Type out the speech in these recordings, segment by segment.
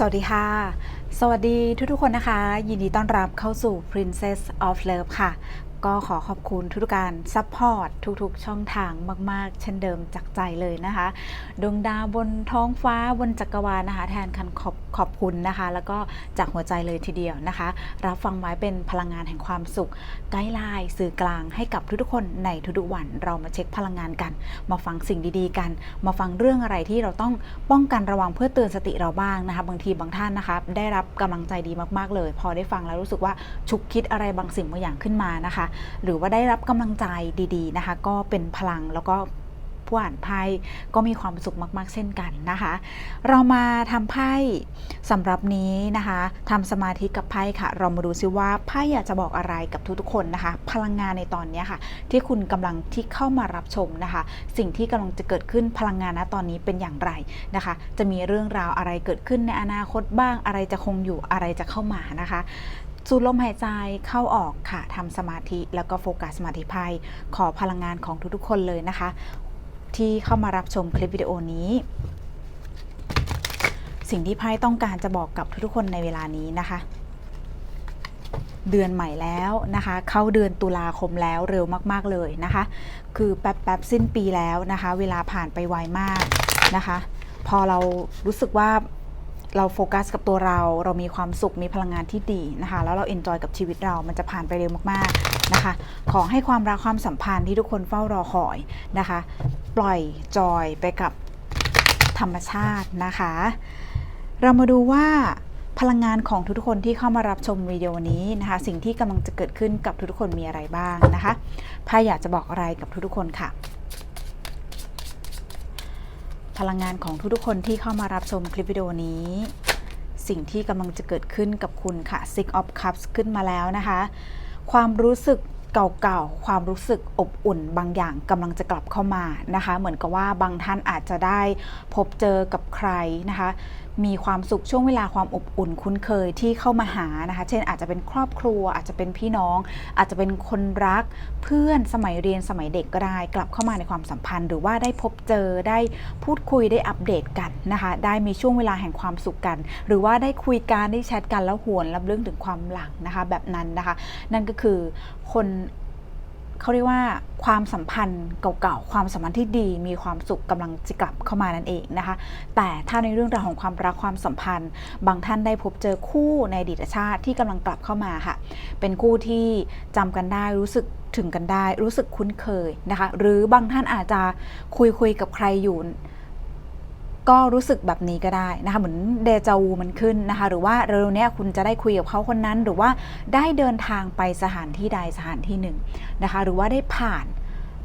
สวัสดีค่ะ สวัสดีทุกๆคนนะคะ ยินดีต้อนรับเข้าสู่ Princess of Love ค่ะ ก็ขอขอบคุณทุกการซัพพอร์ตทุกๆ ช่องทางมาก ๆ เช่นเดิมจากใจเลยนะคะ ดวงดาวบนท้องฟ้าบนจักรวาลนะคะ แทนคันขอบขอบคุณนะคะ แล้วก็จากหัวใจเลยทีเดียวนะคะ รับฟังไว้เป็นพลังงานแห่งความสุขไกด์ไลน์สื่อกลางให้กับทุกๆคนในทุกๆวันเรามาเช็คพลังงานกัน มาฟังสิ่งดีๆกัน มาฟังเรื่องอะไรที่เราต้องป้องกันระวังเพื่อเตือนสติเราบ้างนะคะ บางทีบางท่านนะคะ ได้รับกำลังใจดีมากๆเลย พอได้ฟังแล้วรู้สึกว่าฉุกคิดอะไรบางสิ่งบางอย่างขึ้นมานะคะหรือว่าได้รับกำลังใจดีๆนะคะ ก็เป็นพลังแล้วก็ผู้อ่านไพ่ก็มีความสุขมาก ๆ เช่นกันนะคะ เรามาทำไพ่สำหรับนี้นะคะทำสมาธิกับไพ่ค่ะ เรามาดูซิว่าไพ่อยากจะบอกอะไรกับทุกๆคนนะคะ พลังงานในตอนนี้ค่ะ ที่คุณกำลังที่เข้ามารับชมนะคะ สิ่งที่กำลังจะเกิดขึ้นพลังงานณตอนนี้เป็นอย่างไรนะคะ จะมีเรื่องราวอะไรเกิดขึ้นในอนาคตบ้างอะไรจะคงอยู่อะไรจะเข้ามานะคะ สูดลมหายใจเข้าออกค่ะทำสมาธิแล้วก็โฟกัสสมาธิไพ่ขอพลังงานของทุกๆคนเลยนะคะ ที่เข้ามารับชมคลิปวิดีโอนี้ สิ่งที่ไพ่ต้องการจะบอกกับทุกๆคนในเวลานี้นะคะเดือนใหม่แล้วนะคะ เข้าเดือนตุลาคมแล้วเร็วมาก ๆ เลยนะคะ คือแป๊บๆสิ้นปีแล้วนะคะ เวลาผ่านไปไวมากนะคะ พอเรารู้สึกว่า เราโฟกัสกับตัวเรา เรามีความสุขมีพลังงานที่ดีนะคะ แล้วเราเอนจอยกับชีวิตเรา มันจะผ่านไปเร็วมากๆนะคะ ขอให้ความรักความสัมพันธ์ที่ทุกคนเฝ้ารอคอยนะคะ ปล่อยจอยไปกับธรรมชาตินะคะ เรามาดูว่าพลังงานของทุกคนที่เข้ามารับชมวิดีโอนี้นะคะ สิ่งที่กำลังจะเกิดขึ้นกับทุกคนมีอะไรบ้างนะคะไพ่อยากจะบอกอะไรกับทุกคนค่ะ พลังงานของทุกๆคนที่เข้ามารับชมคลิปวิดีโอนี้ สิ่งที่กำลังจะเกิดขึ้นกับคุณค่ะ Six of Cups ขึ้นมาแล้วนะคะ ความรู้สึก เก่าๆ ความรู้สึกอบอุ่นบางอย่างกำลังจะกลับเข้ามานะคะ เหมือนกับว่าบางท่านอาจจะได้พบเจอกับใครนะคะ มีความสุขช่วงเวลาความอบอุ่นคุ้นเคยที่เข้ามาหานะคะ เช่นอาจจะเป็นครอบครัว อาจจะเป็นพี่น้อง อาจจะเป็นคนรักเพื่อนสมัยเรียนสมัยเด็กก็ได้ กลับเข้ามาในความสัมพันธ์ หรือว่าได้พบเจอได้พูดคุยได้อัปเดตกันนะคะ ได้มีช่วงเวลาแห่งความสุขกัน หรือว่าได้คุยกันได้แชทกันแล้วหวนรับเรื่องถึงความหลังนะคะ แบบนั้นนะคะ นั่นก็คือ คนเขาเรียกว่าความสัมพันธ์เก่าๆ ความสัมพันธ์ที่ดี มีความสุขกำลังจะกลับเข้ามานั่นเองนะคะ แต่ถ้าในเรื่องราวของความรักความสัมพันธ์ บางท่านได้พบเจอคู่ในอดีตชาติที่กำลังกลับเข้ามาค่ะ เป็นคู่ที่จำกันได้รู้สึกถึงกันได้ รู้สึกคุ้นเคยนะคะ หรือบางท่านอาจจะคุยคุยกับใครอยู่ ก็รู้สึกแบบนี้ก็ได้นะคะเหมือนเดจาวูมันขึ้นนะคะ หรือว่าเร็วๆเนี้ยคุณจะได้คุยกับเขาคนนั้น หรือว่าได้เดินทางไปสถานที่ใดสถานที่หนึ่งนะคะ หรือว่าได้ผ่าน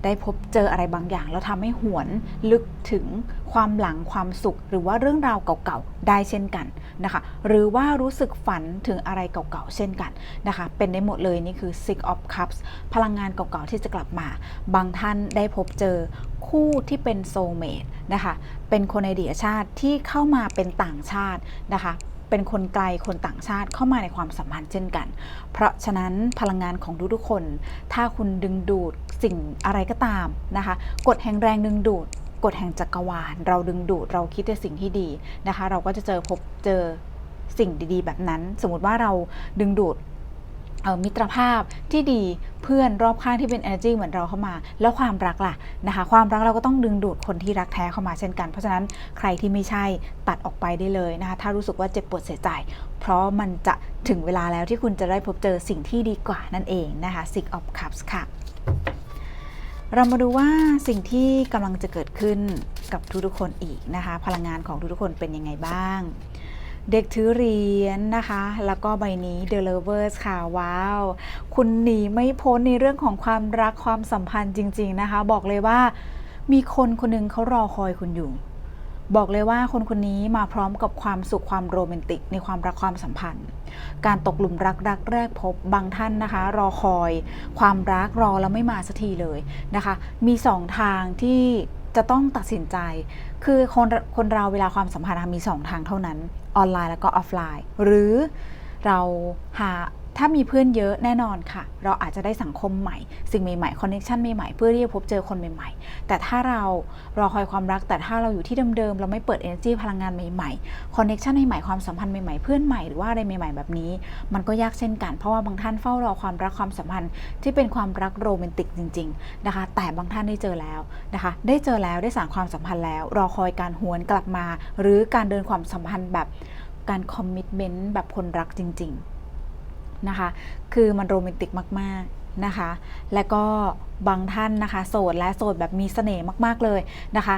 ได้พบเจออะไรบางอย่าง แล้วทำให้หวนลึกถึงความหลังความสุข หรือว่าเรื่องราวเก่าๆได้เช่นกันนะคะ หรือว่ารู้สึกฝันถึงอะไรเก่าๆเช่นกันนะคะ เป็นได้หมดเลยนี่คือ Six of Cups พลังงานเก่าๆที่จะกลับมา บางท่านได้พบเจอคู่ที่เป็นโซเมตนะคะ เป็นคนในอดีตชาติที่เข้ามาเป็นต่างชาตินะคะ เป็นคนไกลคนต่างชาติเข้ามาในความสัมพันธ์เช่นกัน เพราะฉะนั้นพลังงานของทุกๆคน ถ้าคุณดึงดูดสิ่งอะไรก็ตามนะคะกฎแห่งแรงดึงดูดกฎแห่งจักรวาล เราดึงดูดเราคิดแต่สิ่งที่ดีนะคะ เราก็จะเจอพบเจอสิ่งดีๆ แบบนั้น สมมติว่าเราดึงดูด มิตรภาพที่ดีเพื่อนรอบข้างที่เป็น energy เหมือนเราเข้ามา แล้วความรักล่ะนะคะความรักเราก็ต้องดึงดูดคนที่รักแท้เข้ามาเช่นกัน เพราะฉะนั้นใครที่ไม่ใช่ตัดออกไปได้เลยนะคะถ้ารู้สึกว่าเจ็บปวดเสียใจ เพราะมันจะถึงเวลาแล้วที่คุณจะได้พบเจอสิ่งที่ดีกว่านั่นเองนะคะ Six of Cups ค่ะ เรามาดูว่าสิ่งที่กำลังจะเกิดขึ้นกับทุกๆคนอีกนะคะ พลังงานของทุกๆคนเป็นยังไงบ้าง เด็กถือเหรียญนะคะ แล้วก็ใบนี้ The Lovers ค่ะ ว้าว คุณหนีไม่พ้นในเรื่องของความรักความสัมพันธ์จริง ๆนะคะ บอกเลยว่ามีคนคนหนึงเขารอคอยคุณอยู่ บอกเลยว่าคนคนนี้มาพร้อมกับความสุขความโรแมนติก ในความรักความสัมพันธ์ การตกหลุมรักรักแรกพบบางท่านนะคะ รอคอย ความรักรอแล้วไม่มาสักทีเลยนะคะ มีสองทางที่ จะต้องตัดสินใจ คือคนคนเราเวลาความสัมพันธ์มีสองทางเท่านั้น ออนไลน์แล้วก็ออฟไลน์ หรือเราหา ถ้ามีเพื่อนเยอะแน่นอนค่ะ เราอาจจะได้สังคมใหม่ สิ่งใหม่ๆคอนเน t ชันใหม่ๆ เพื่อที่จะพบเจอคนใหม่ ๆ แต่ถ้าเรารอคอยความรัก แต่ถ้าเราอยู่ที่เดิมๆ เราไม่เปิด energy พลังงานใหม่ๆคอนเน t ชันใหม่ๆ ความสัมพันธ์ใหม่ๆ เพื่อนใหม่หรือว่าอะไรใหม่ๆ แบบนี้ มันก็ยากเช่นกัน เพราะว่าบางท่านเฝ้ารอความรักความสัมพันธ์ที่เป็นความรักโรแมนติกจริงๆนะคะ แต่บางท่านได้เจอแล้วนะคะ ได้เจอแล้วได้สานความสัมพันธ์แล้ว รอคอยการหวนกลับมา หรือการเดินความสัมพันธ์แบบการคอมมิชเมนต์แบบคนรักจริง ๆ นะคะ คือมันโรแมนติกมาก ๆ นะคะ และก็บางท่านนะคะ โสดและโสดแบบมีเสน่ห์มากๆเลยนะคะ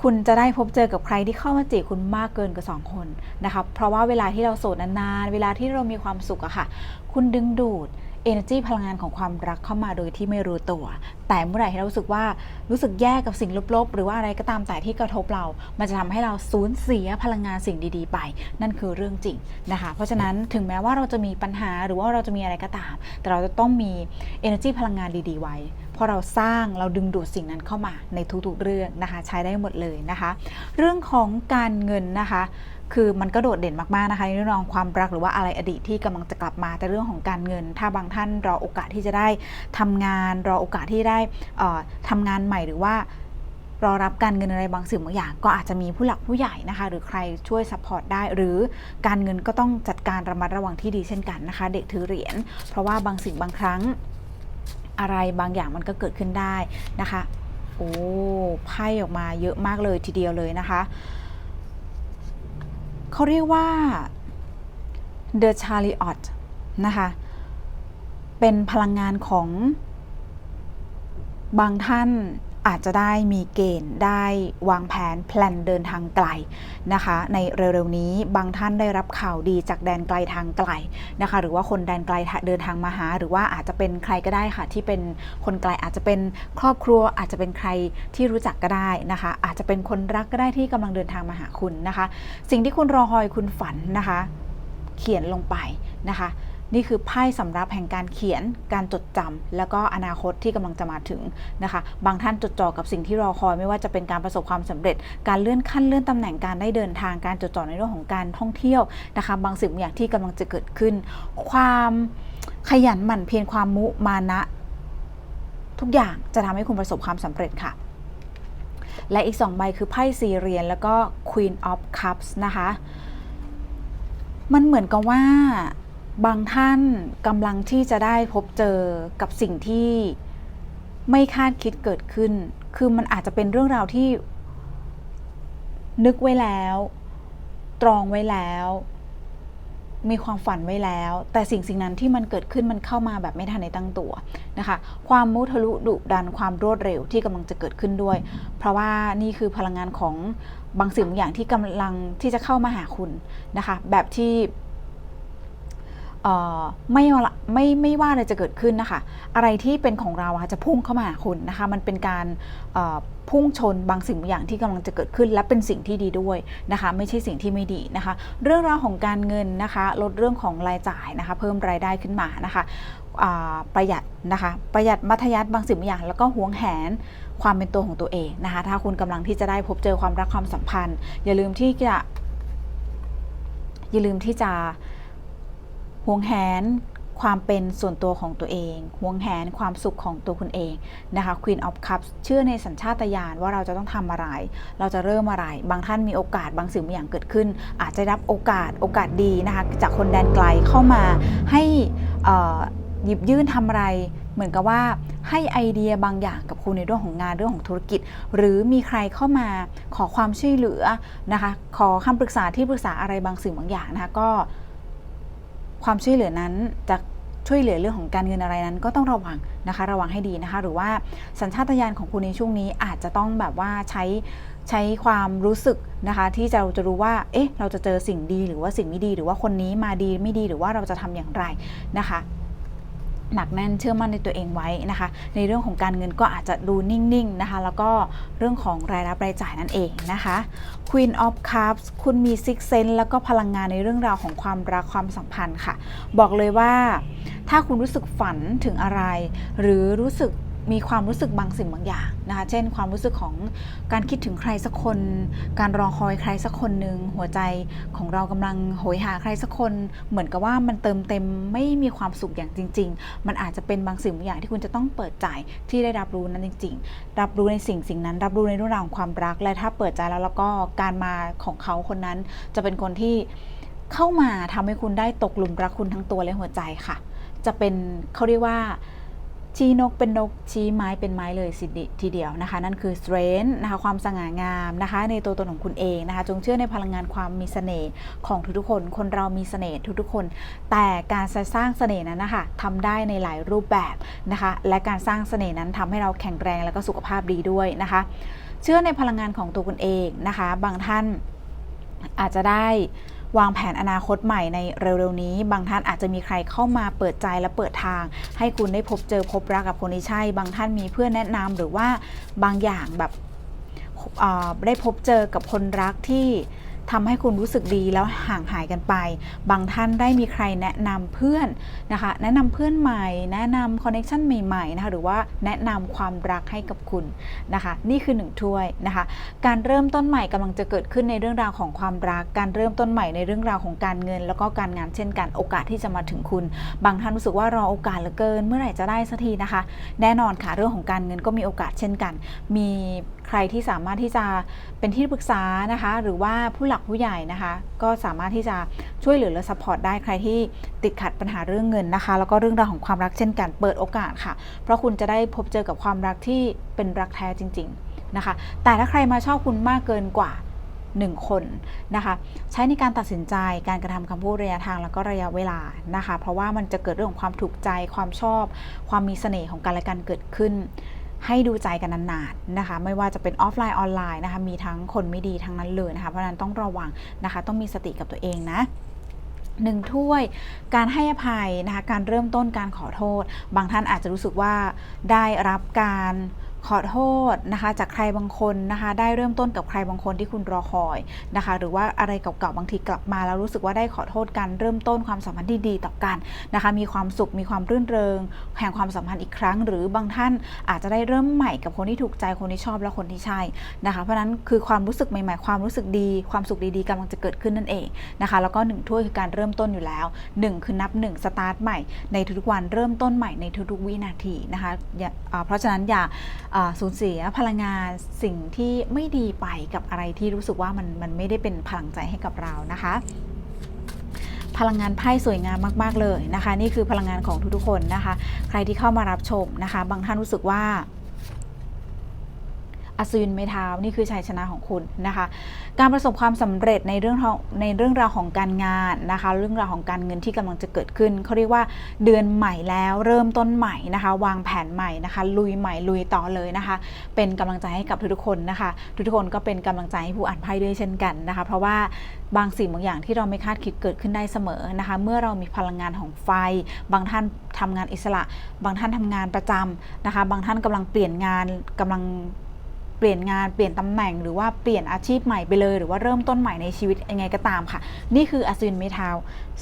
คุณจะได้พบเจอกับใครที่เข้ามาจีบคุณมากเกินกว่าสองคนนะคะ เพราะว่าเวลาที่เราโสดนานๆ เวลาที่เรามีความสุขอะค่ะ คุณดึงดูด energy พลังงานของความรักเข้ามาโดยที่ไม่รู้ตัว แต่เมื่อไหร่ที่เรารู้สึกว่ารู้สึกแย่กับสิ่งลบๆ หรือว่าอะไรก็ตามแต่ที่กระทบเรา มันจะทำให้เราสูญเสียพลังงานสิ่งดีๆ ไป นั่นคือเรื่องจริงนะคะ เพราะฉะนั้นถึงแม้ว่าเราจะมีปัญหาหรือว่าเราจะมีอะไรก็ตาม แต่เราจะต้องมี energy พลังงานดีๆ ไว้ พราะเราสร้างเราดึงดูดสิ่งนั้นเข้ามาในทุกๆเรื่องนะคะใช้ได้หมดเลยนะคะ เรื่องของการเงินนะคะคือมันก็โดดเด่นมากๆนะคะในเรื่องของความรักหรือว่าอะไรอดีตที่กำลังจะกลับมาแต่เรื่องของการเงิน ถ้าบางท่านรอโอกาสที่จะได้ทำงานรอโอกาสที่ได้เอ่อทำงานใหม่หรือว่ารอรับการเงินอะไรบางสิ่งบางอย่าง ก็อาจจะมีผู้หลักผู้ใหญ่นะคะ หรือใครช่วยซัพพอร์ตได้ หรือการเงินก็ต้องจัดการระมัดระวังที่ดีเช่นกันนะคะ เด็กถือเหรียญเพราะว่าบางสิ่งบางครั้ง อะไรบางอย่างมันก็เกิดขึ้นได้นะคะโอ้ไพ่ออกมาเยอะมากเลยทีเดียวเลยนะคะเขาเรียกว่า The Chariot นะคะ เป็นพลังงานของบางท่าน อาจจะได้มีเกณฑ์ได้วางแผนแพลนเดินทางไกลนะคะ ในเร็วๆนี้บางท่านได้รับข่าวดีจากแดนไกลทางไกลนะคะ หรือว่าคนแดนไกลเดินทางมาหา หรือว่าอาจจะเป็นใครก็ได้ค่ะ ที่เป็นคนไกลอาจจะเป็นครอบครัว อาจจะเป็นใครที่รู้จักก็ได้นะคะ อาจจะเป็นคนรักก็ได้ที่กำลังเดินทางมาหาคุณนะคะ สิ่งที่คุณรอคอยคุณฝันนะคะ เขียนลงไปนะคะ นี่คือไพ่สำรับแห่งการเขียน การจดจำแล้วก็อนาคตที่กำลังจะมาถึงนะคะ บางท่านจดจ่อกับสิ่งที่รอคอยไม่ว่าจะเป็นการประสบความสำเร็จ การเลื่อนขั้นเลื่อนตำแหน่งการได้เดินทางการจดจ่อในเรื่องของการท่องเที่ยวนะคะ บางสิ่งอย่างที่กำลังจะเกิดขึ้น ความขยันหมั่นเพียรความมุมานะ ทุกอย่างจะทำให้คุณประสบความสำเร็จค่ะ และอีกสองใบคือไพ่สี่เหรียญแล้วก็ Queen of Cups นะคะ มันเหมือนกับว่า บางท่านกำลังที่จะได้พบเจอกับสิ่งที่ไม่คาดคิดเกิดขึ้น คือมันอาจจะเป็นเรื่องราวที่ นึกไว้แล้ว ตรองไว้แล้ว มีความฝันไว้แล้ว แต่สิ่งสิ่งนั้นที่มันเกิดขึ้นมันเข้ามาแบบไม่ทันในตั้งตัวนะคะ ความมุทะลุดุดันความรวดเร็วที่กำลังจะเกิดขึ้นด้วย เพราะว่านี่คือพลังงานของบางสิ่งบางอย่างที่กำลังที่จะเข้ามาหาคุณนะคะ แบบที่ ไม่ว่าไม่ไม่ว่าอะไรจะเกิดขึ้นนะคะ อะไรที่เป็นของเราจะพุ่งเข้ามาหาคุณนะคะ มันเป็นการพุ่งชนบางสิ่งบางอย่างที่กำลังจะเกิดขึ้น และเป็นสิ่งที่ดีด้วยนะคะ ไม่ใช่สิ่งที่ไม่ดีนะคะ เรื่องราวของการเงินนะคะ ลดเรื่องของรายจ่ายนะคะ เพิ่มรายได้ขึ้นมานะคะประหยัดนะคะ ประหยัดมัธยัติบางสิ่งบางอย่าง แล้วก็หวงแหนความเป็นตัวของตัวเองนะคะ ถ้าคุณกำลังที่จะได้พบเจอความรักความสัมพันธ์ อย่าลืมที่จะ อย่าลืมที่จะ ห่วงแหนความเป็นส่วนตัวของตัวเองห่วงแหนความสุขของตัวคุณเองนะคะ Queen of Cups เชื่อในสัญชาตญาณว่าเราจะต้องทำอะไร เราจะเริ่มอะไร บางท่านมีโอกาสบางสิ่งบางอย่างเกิดขึ้น อาจจะรับโอกาสโอกาสดีนะคะ จากคนแดนไกลเข้ามาให้หยิบยื่นทำอะไร เหมือนกับว่าให้ไอเดียบางอย่างกับคุณในเรื่องของงานเรื่องของธุรกิจ หรือมีใครเข้ามาขอความช่วยเหลือนะคะ ขอคำปรึกษาที่ปรึกษาอะไรบางสิ่งบางอย่างนะคะก็ ความช่วยเหลือนั้นจะช่วยเหลือเรื่องของการเงินอะไรนั้นก็ต้องระวังนะคะ ระวังให้ดีนะคะ หรือว่าสัญชาตญาณของคุณในช่วงนี้อาจจะต้องแบบว่าใช้ใช้ความรู้สึกนะคะ ที่จะเราจะรู้ว่า เอ๊ะ เราจะเจอสิ่งดีหรือว่าสิ่งไม่ดี หรือว่าคนนี้มาดีไม่ดีหรือว่าเราจะทำอย่างไรนะคะ หนักแน่นเชื่อมั่นในตัวเองไว้นะคะ ในเรื่องของการเงินก็อาจจะดูนิ่งๆนะคะ แล้วก็เรื่องของรายรับรายจ่ายนั่นเองนะคะ Queen of Cups คุณมี Six Sense แล้วก็พลังงานในเรื่องราวของความรักความสัมพันธ์ค่ะ บอกเลยว่า ถ้าคุณรู้สึกฝันถึงอะไร หรือรู้สึก มีความรู้สึกบางสิ่งบางอย่างนะคะ เช่น ความรู้สึกของการคิดถึงใครสักคน การรอคอยใครสักคนหนึ่งหัวใจของเรากำลังโหยหาใครสักคน เหมือนกับว่ามันเติมเต็มไม่มีความสุขอย่างจริง ๆ มันอาจจะเป็นบางสิ่งบางอย่างที่คุณจะต้องเปิดใจที่ได้รับรู้นั้นจริง ๆ รับรู้ในสิ่งสิ่งนั้น รับรู้ในเรื่องราวของความรัก และถ้าเปิดใจแล้วแล้วก็การมาของเขาคนนั้น จะเป็นคนที่เข้ามาทำให้คุณได้ตกหลุมรักคุณทั้งตัวและหัวใจค่ะ จะเป็นเขาเรียกว่า ชี้นกเป็นนกชี้ไม้เป็นไม้เลยสิทีเดียวนะคะ นั่นคือ strength นะคะความสง่างามนะคะ ในตัวตนของคุณเองนะคะ จงเชื่อในพลังงานความมีเสน่ห์ของทุกๆคน คนเรามีเสน่ห์ทุกๆคน แต่การสร้างเสน่ห์นั้นนะคะทำได้ในหลายรูปแบบนะคะ และการสร้างเสน่ห์นั้นทำให้เราแข็งแรงและก็สุขภาพดีด้วยนะคะ เชื่อในพลังงานของตัวคุณเองนะคะ บางท่านอาจจะได้ วางแผนอนาคตใหม่ในเร็วๆนี้ บางท่านอาจจะมีใครเข้ามาเปิดใจและเปิดทาง ให้คุณได้พบเจอพบรักกับคนที่ใช่ บางท่านมีเพื่อนแนะนำหรือว่าบางอย่างแบบได้พบเจอกับคนรักที่ ทำให้คุณรู้สึกดีแล้วห่างหายกันไป บางท่านได้มีใครแนะนำเพื่อนนะคะ แนะนำเพื่อนใหม่ แนะนำคอนเนคชันใหม่ๆนะคะหรือว่าแนะนำความรักให้กับคุณนะคะ นี่คือหนึ่งถ้วยนะคะ การเริ่มต้นใหม่กำลังจะเกิดขึ้นในเรื่องราวของความรัก การเริ่มต้นใหม่ในเรื่องราวของการเงิน แล้วก็การงานเช่นกันโอกาสที่จะมาถึงคุณ บางท่านรู้สึกว่ารอโอกาสเหลือเกิน เมื่อไหร่จะได้สักทีนะคะ แน่นอนค่ะเรื่องของการเงินก็มีโอกาสเช่นกัน มี ใครที่สามารถที่จะเป็นที่ปรึกษานะคะ หรือว่าผู้หลักผู้ใหญ่นะคะ ก็สามารถที่จะช่วยเหลือและสปอร์ตได้ใครที่ติดขัดปัญหาเรื่องเงินนะคะ แล้วก็เรื่องราวของความรักเช่นกันเปิดโอกาสค่ะ เพราะคุณจะได้พบเจอกับความรักที่เป็นรักแท้จริง ๆนะคะ แต่ถ้าใครมาชอบคุณมากเกินกว่า1คนนะคะใช้ในการตัดสินใจการกระทำคำพูดระยะทางแล้วก็ระยะเวลานะคะ เพราะว่ามันจะเกิดเรื่องของความถูกใจความชอบ ความมีเสน่ห์ของกันและกันเกิดขึ้น ให้ดูใจกันนานๆนะคะ ไม่ว่าจะเป็นออฟไลน์ออนไลน์นะคะ มีทั้งคนไม่ดีทั้งนั้นเลยนะคะ เพราะฉะนั้นต้องระวังนะคะ ต้องมีสติกับตัวเองนะหนึ่งถ้วย การให้อภัยนะคะ การเริ่มต้นการขอโทษ บางท่านอาจจะรู้สึกว่าได้รับการ ขอโทษนะคะจากใครบางคนนะคะได้เริ่มต้นกับใครบางคนที่คุณรอคอยนะคะหรือว่าอะไรเก่าๆบางทีกลับมาแล้วรู้สึกว่าได้ขอโทษกันเริ่มต้นความสัมพันธ์ที่ดีต่อกันนะคะมีความสุขมีความรื่นเริงแห่งความสัมพันธ์อีกครั้ง หรือบางท่านอาจจะได้เริ่มใหม่กับคนที่ถูกใจคนที่ชอบและคนที่ใช่นะคะเพราะนั้นคือความรู้สึกใหม่ๆ ความรู้สึกดีความสุขดีๆกำลังจะเกิดขึ้นนั่นเองนะคะแล้วก็หนึ่งถ้วยคือการเริ่มต้นอยู่แล้วหนึ่งคือนับหนึ่งสตาร์ทใหม่ในทุกๆวันเริ่มต้นใหม่ในทุกๆวินาทีนะคะเพราะฉะนั้นอย่าสูญเสียพลังงานสิ่งที่ไม่ดีไปกับอะไรที่รู้สึกว่ามันมันไม่ได้เป็นพลังใจให้กับเรานะคะพลังงานไพ่สวยงามมาก ๆ เลยนะคะ นี่คือพลังงานของทุกๆคนนะคะ ใครที่เข้ามารับชมนะคะ บางท่านรู้สึกว่าอัศวินเมทาวนี่คือชัยชนะของคุณนะคะ การประสบความสำเร็จในเรื่องในเรื่องราวของการงานนะคะ เรื่องราวของการเงินที่กำลังจะเกิดขึ้นเขาเรียกว่าเดือนใหม่แล้วเริ่มต้นใหม่นะคะ วางแผนใหม่นะคะ ลุยใหม่ลุยต่อเลยนะคะ เป็นกำลังใจให้กับทุกๆคนนะคะ ทุกๆคนก็เป็นกำลังใจให้ผู้อ่านไพ่ด้วยเช่นกันนะคะ เพราะว่าบางสิ่งบางอย่างที่เราไม่คาดคิดเกิดขึ้นได้เสมอนะคะ เมื่อเรามีพลังงานของไฟ บางท่านทำงานอิสระ บางท่านทำงานประจำนะคะ บางท่านกำลังเปลี่ยนงานกำลัง เปลี่ยนงานเปลี่ยนตำแหน่งหรือว่าเปลี่ยนอาชีพใหม่ไปเลย หรือว่าเริ่มต้นใหม่ในชีวิตยังไงก็ตามค่ะ นี่คืออสุนไม้เท้า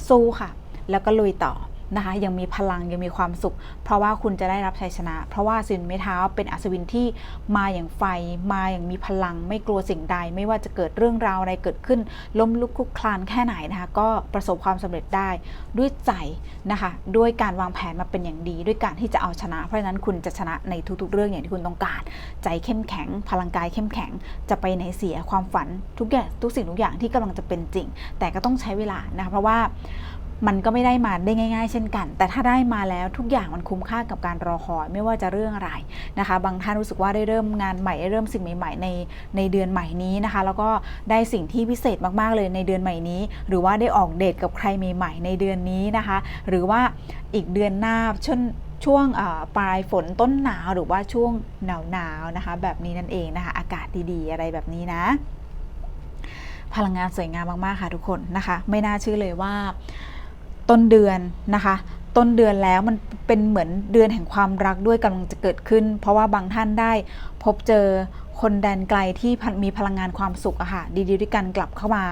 สู้ค่ะ แล้วก็ลุยต่อ นะคะยังมีพลังยังมีความสุข เพราะว่าคุณจะได้รับชัยชนะ เพราะว่าอัศวินไม้เท้าเป็นอัศวินที่มาอย่างไฟ มาอย่างมีพลัง ไม่กลัวสิ่งใด ไม่ว่าจะเกิดเรื่องราวอะไรเกิดขึ้น ล้มลุกคลุกคลานแค่ไหนนะคะก็ประสบความสำเร็จได้ด้วยใจนะคะด้วยการวางแผนมาเป็นอย่างดี ด้วยการที่จะเอาชนะ เพราะฉะนั้นคุณจะชนะในทุกๆ เรื่องอย่างที่คุณต้องการ ใจเข้มแข็ง พลังกายเข้มแข็งจะไปไหนเสียความฝันทุกอย่างทุกสิ่งทุกอย่างที่กำลังจะเป็นจริง แต่ก็ต้องใช้เวลานะคะเพราะว่า มันก็ไม่ได้มาได้ง่าย ๆ เช่นกัน แต่ถ้าได้มาแล้วทุกอย่างมันคุ้มค่ากับการรอคอยไม่ว่าจะเรื่องอะไรนะคะ บางท่านรู้สึกว่าได้เริ่มงานใหม่ได้เริ่มสิ่งใหม่ ๆ ในในเดือนใหม่นี้นะคะ แล้วก็ได้สิ่งที่พิเศษมากๆเลยในเดือนใหม่นี้ หรือว่าได้ออกเดทกับใครใหม่ๆในเดือนนี้นะคะ หรือว่าอีกเดือนหน้าช่วงช่วงปลายฝนต้นหนาวหรือว่าช่วงหนาวหนาวๆนะคะ แบบนี้นั่นเองนะคะ อากาศดีๆ อะไรแบบนี้นะ พลังงานสวยงามมากๆค่ะทุกคนนะคะ ไม่น่าเชื่อเลยว่า ต้นเดือนนะคะ ต้นเดือนแล้วมันเป็นเหมือนเดือนแห่งความรักด้วยกำลังจะเกิดขึ้น เพราะว่าบางท่านได้พบเจอคนแดนไกลที่มีพลังงานความสุขอะค่ะดีๆด้วยกันกลับเข้ามา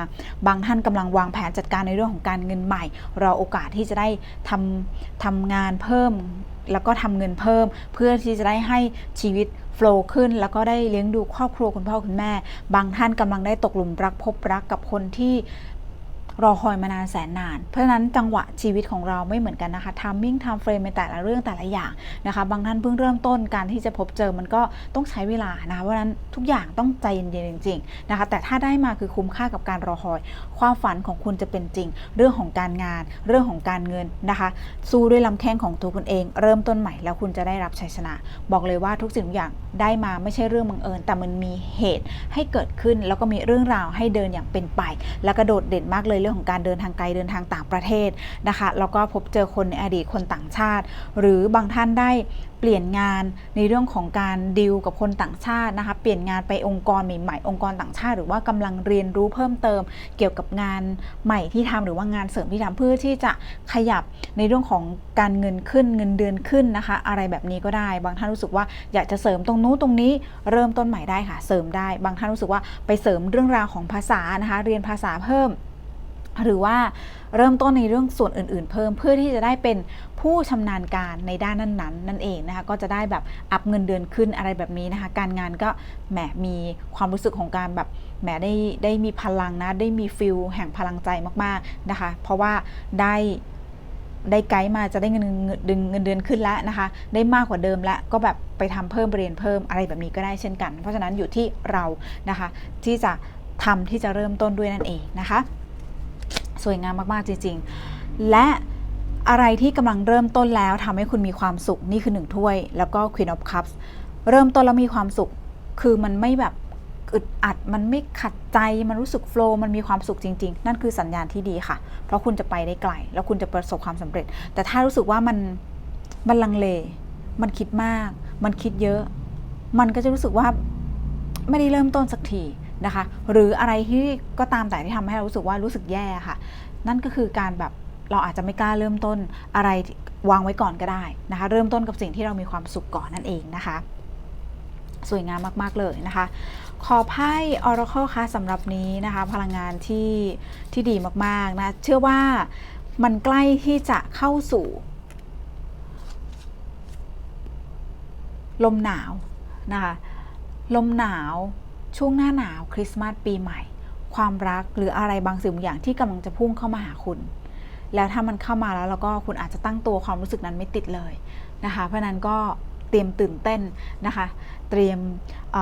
บางท่านกำลังวางแผนจัดการในเรื่องของการเงินใหม่ รอโอกาสที่จะได้ทำทำงานเพิ่ม แล้วก็ทำเงินเพิ่ม เพื่อที่จะได้ให้ชีวิตโฟล์ขึ้น แล้วก็ได้เลี้ยงดูครอบครัวคุณพ่อคุณแม่ บางท่านกำลังได้ตกหลุมรักพบรักกับคนที่ รอคอยมานานแสนนาน เพราะฉะนั้นจังหวะชีวิตของเราไม่เหมือนกันนะคะทามมิ่งไทม์เฟรมในแต่ละเรื่องแต่ละอย่างนะคะ บางท่านเพิ่งเริ่มต้นการที่จะพบเจอมันก็ต้องใช้เวลานะคะเพราะฉะนั้นทุกอย่างต้องใจเย็นๆจริงๆนะคะ แต่ถ้าได้มาคือคุ้มค่ากับการรอคอย ความฝันของคุณจะเป็นจริง เรื่องของการงาน เรื่องของการเงินนะคะ สู้ด้วยลำแข้งของตัวคุณเอง เริ่มต้นใหม่แล้วคุณจะได้รับชัยชนะ บอกเลยว่าทุกสิ่งทุกอย่างได้มาไม่ใช่เรื่องบังเอิญ แต่มันมีเหตุให้เกิดขึ้น แล้วก็มีเรื่องราวให้เดินอย่างเป็นไป แล้วก็โดดเด่นมากเลยรื่องของการเดินทางไกลเดินทางต่างประเทศนะคะแล้วก็พบเจอคนในอดีตคนต่างชาติ หรือบางท่านได้เปลี่ยนงานในเรื่องของการดิวกับคนต่างชาตินะคะเปลี่ยนงานไปองค์กรใหม่ๆ องค์กรต่างชาติ หรือว่ากำลังเรียนรู้เพิ่มเติม เกี่ยวกับงานใหม่ที่ทำหรือว่างานเสริมที่ทำเพื่อที่จะขยับในเรื่องของการเงินขึ้นเงินเดือนขึ้นนะคะ อะไรแบบนี้ก็ได้ บางท่านรู้สึกว่าอยากจะเสริมตรงนู้นตรงนี้เริ่มต้นใหม่ได้ค่ะ เสริมได้ บางท่านรู้สึกว่าไปเสริมเรื่องราวของภาษานะคะเรียนภาษาเพิ่ม หรือว่าเริ่มต้นในเรื่องส่วนอื่น ๆ เพิ่มเพื่อที่จะได้เป็นผู้ชำนาญการในด้านนั้นๆนั่นเองนะคะก็จะได้แบบอัพเงินเดือนขึ้นอะไรแบบนี้นะคะการงานก็แหมมีความรู้สึกของการแบบแหมได้ได้มีพลังนะได้มีฟิลแห่งพลังใจมากๆนะคะเพราะว่าได้ได้ไกด์มาจะได้เงินเงินดึงเงินเดือนขึ้นแล้วนะคะ ได้มากกว่าเดิมแล้วก็แบบไปทำเพิ่มเรียนเพิ่มอะไรแบบนี้ก็ได้เช่นกัน เพราะฉะนั้นอยู่ที่เรานะคะที่จะทำที่จะเริ่มต้นด้วยนั่นเองนะคะ สวยงามมากๆจริง ๆ และอะไรที่กำลังเริ่มต้นแล้วทำให้คุณมีความสุขนี่คือหนึ่งถ้วย แล้วก็ Queen of Cups เริ่มต้นแล้วมีความสุข คือมันไม่แบบอึดอัด มันไม่ขัดใจ มันรู้สึกโฟล์มันมีความสุขจริง ๆ นั่นคือสัญญาณที่ดีค่ะ เพราะคุณจะไปได้ไกล แล้วคุณจะประสบความสำเร็จ แต่ถ้ารู้สึกว่ามันมันลังเล มันคิดมาก มันคิดเยอะ มันก็จะรู้สึกว่าไม่ได้เริ่มต้นสักที นะคะ หรืออะไรที่ก็ตามแต่ที่ทำให้เรารู้สึกว่ารู้สึกแย่ค่ะ นั่นก็คือการแบบเราอาจจะไม่กล้าเริ่มต้นอะไรวางไว้ก่อนก็ได้นะคะ เริ่มต้นกับสิ่งที่เรามีความสุขก่อนนั่นเองนะคะ สวยงามมาก ๆ เลยนะคะ ขอไพ่ Oracle ค่ะสำหรับนี้นะคะ พลังงานที่ที่ดีมาก ๆ นะ เชื่อว่ามันใกล้ที่จะเข้าสู่ ลมหนาวนะคะ ลมหนาว ช่วงหน้าหนาวคริสต์มาสปีใหม่ ความรักหรืออะไรบางสิ่งบางอย่างที่กำลังจะพุ่งเข้ามาหาคุณ แล้วถ้ามันเข้ามาแล้วแล้วก็คุณอาจจะตั้งตัวความรู้สึกนั้นไม่ติดเลยนะคะ เพราะนั้นก็เตรียมตื่นเต้นนะคะ เตรียมเ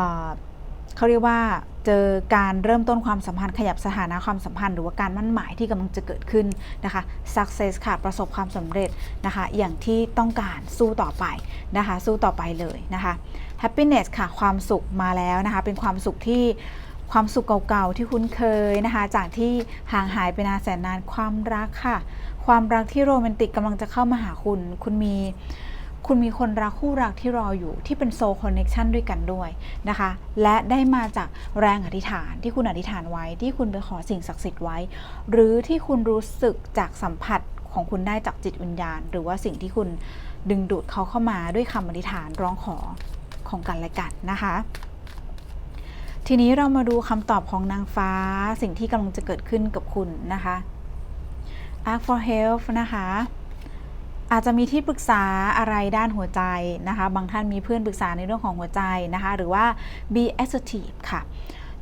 เขาเรียกว่าเจอการเริ่มต้นความสัมพันธ์ขยับสถานะความสัมพันธ์หรือว่าการมั่นหมายที่กำลังจะเกิดขึ้นนะคะ success ค่ะประสบความสำเร็จนะคะ อย่างที่ต้องการสู้ต่อไปนะคะ สู้ต่อไปเลยนะคะ happiness ค่ะ ความสุขมาแล้วนะคะ เป็นความสุขที่ความสุขเก่าๆ ที่คุ้นเคยนะคะ จากที่ห่างหายไปนานแสนนานความรักค่ะ ความรักที่โรแมนติกกำลังจะเข้ามาหาคุณ คุณมีคุณมีคนรักคู่รักที่รออยู่ที่เป็นโซลคอนเน็ชันด้วยกันด้วยนะคะ และได้มาจากแรงอธิษฐานที่คุณอธิษฐานไว้ที่คุณไปขอสิ่งศักดิ์สิทธิ์ไว้ หรือที่คุณรู้สึกจากสัมผัสของคุณได้จากจิตวิญญาณ หรือว่าสิ่งที่คุณดึงดูดเขาเข้ามาด้วยคำอธิษฐานร้องขอ ของกันและกันนะคะ ทีนี้เรามาดูคำตอบของนางฟ้าสิ่งที่กำลังจะเกิดขึ้นกับคุณนะคะ Ask for help นะคะอาจจะมีที่ปรึกษาอะไรด้านหัวใจนะคะ บางท่านมีเพื่อนปรึกษาในเรื่องของหัวใจนะคะ หรือว่า be assertive ค่ะ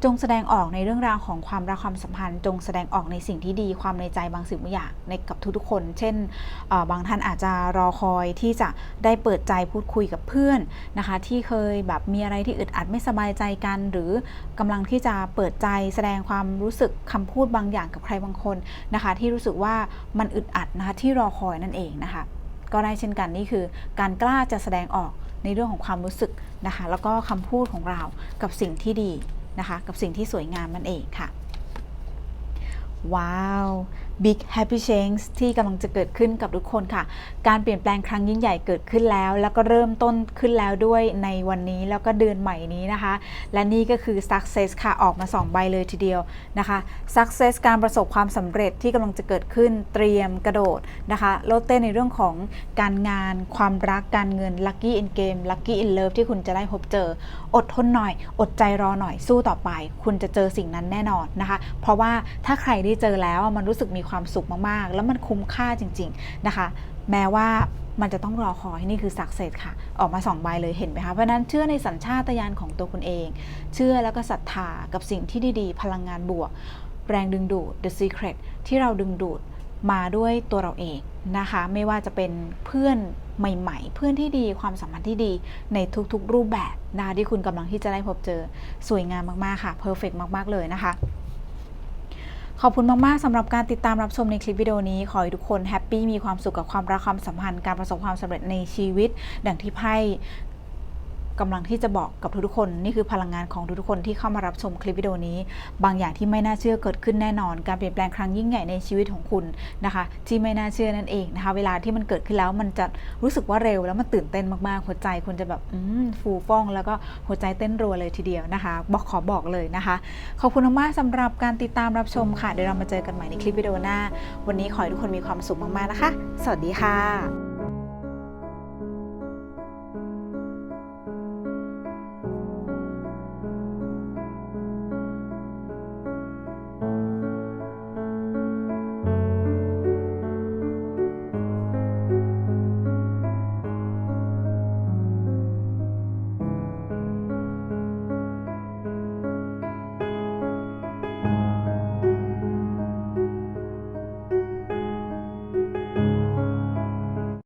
จงแสดงออกในเรื่องราวของความรักความสัมพันธ์ จงแสดงออกในสิ่งที่ดีความในใจบางสิ่งบางอย่างในกับทุกๆคน เช่น บางท่านอาจจะรอคอยที่จะได้เปิดใจพูดคุยกับเพื่อนนะคะ ที่เคยแบบมีอะไรที่อึดอัดไม่สบายใจกัน หรือกำลังที่จะเปิดใจแสดงความรู้สึกคำพูดบางอย่างกับใครบางคนนะคะ ที่รู้สึกว่ามันอึดอัดนะคะที่รอคอยนั่นเองนะคะ ก็ได้เช่นกันนี่คือการกล้าจะแสดงออกในเรื่องของความรู้สึกนะคะ แล้วก็คำพูดของเรากับสิ่งที่ดี นะคะ กับสิ่งที่สวยงามนั่นเองค่ะ ว้าว Big Happy Change ที่กำลังจะเกิดขึ้นกับทุกคนค่ะ การเปลี่ยนแปลงครั้งยิ่งใหญ่เกิดขึ้นแล้ว แล้วก็เริ่มต้นขึ้นแล้วด้วยในวันนี้แล้วก็เดือนใหม่นี้นะคะ และนี่ก็คือ Success ค่ะออกมา 2 ใบเลยทีเดียวนะคะ Success การประสบความสำเร็จที่กำลังจะเกิดขึ้นเตรียมกระโดดนะคะโลดเต้นในเรื่องของการงานความรักการเงิน Lucky in Game Lucky in Love ที่คุณจะได้พบเจอ อดทนหน่อย อดใจรอหน่อยสู้ต่อไป คุณจะเจอสิ่งนั้นแน่นอนนะคะ เพราะว่าถ้าใครได้เจอแล้วมันรู้สึกมีความสุขมากๆ แล้วมันคุ้มค่าจริง ๆ นะคะ แม้ว่ามันจะต้องรอคอยนี่คือสักเซสค่ะ ออกมาสองใบเลยเห็นไหมคะเพราะนั้นเชื่อในสัญชาตญาณของตัวคุณเอง เชื่อแล้วก็ศรัทธากับสิ่งที่ดีๆ พลังงานบวก แรงดึงดูด The Secret ที่เราดึงดูดมาด้วยตัวเราเองนะคะ ไม่ว่าจะเป็นเพื่อนใหม่ ๆ เพื่อนที่ดีความสัมพันธ์ที่ดีในทุกๆรูปแบบนะที่คุณกำลังที่จะได้พบเจอสวยงามมากๆค่ะเพอร์เฟกมากๆเลยนะคะ ขอบคุณมาก ๆสำหรับการติดตามรับชมในคลิปวิดีโอนี้ ขอให้ทุกคนแฮปปี้มีความสุขกับความรักความสัมพันธ์การประสบความสำเร็จในชีวิต ดังที่ไพ่ กำลังที่จะบอกกับทุกๆคน นี่คือพลังงานของทุกๆคนที่เข้ามารับชมคลิปวิดีโอนี้ บางอย่างที่ไม่น่าเชื่อเกิดขึ้นแน่นอน การเปลี่ยนแปลงครั้งยิ่งใหญ่ในชีวิตของคุณนะคะ ที่ไม่น่าเชื่อนั่นเองนะคะ เวลาที่มันเกิดขึ้นแล้วมันจะรู้สึกว่าเร็วแล้วมันตื่นเต้นมากๆหัวใจคุณจะแบบอืมฟูฟ่อง แล้วก็หัวใจเต้นรัวเลยทีเดียวนะคะ บอกขอบอกเลยนะคะขอบคุณมากๆสำหรับการติดตามรับชมค่ะเดี๋ยวเรามาเจอกันใหม่ในคลิปวิดีโอหน้า วันนี้ขอให้ทุกคนมีความสุขมากๆนะคะ สวัสดีค่ะ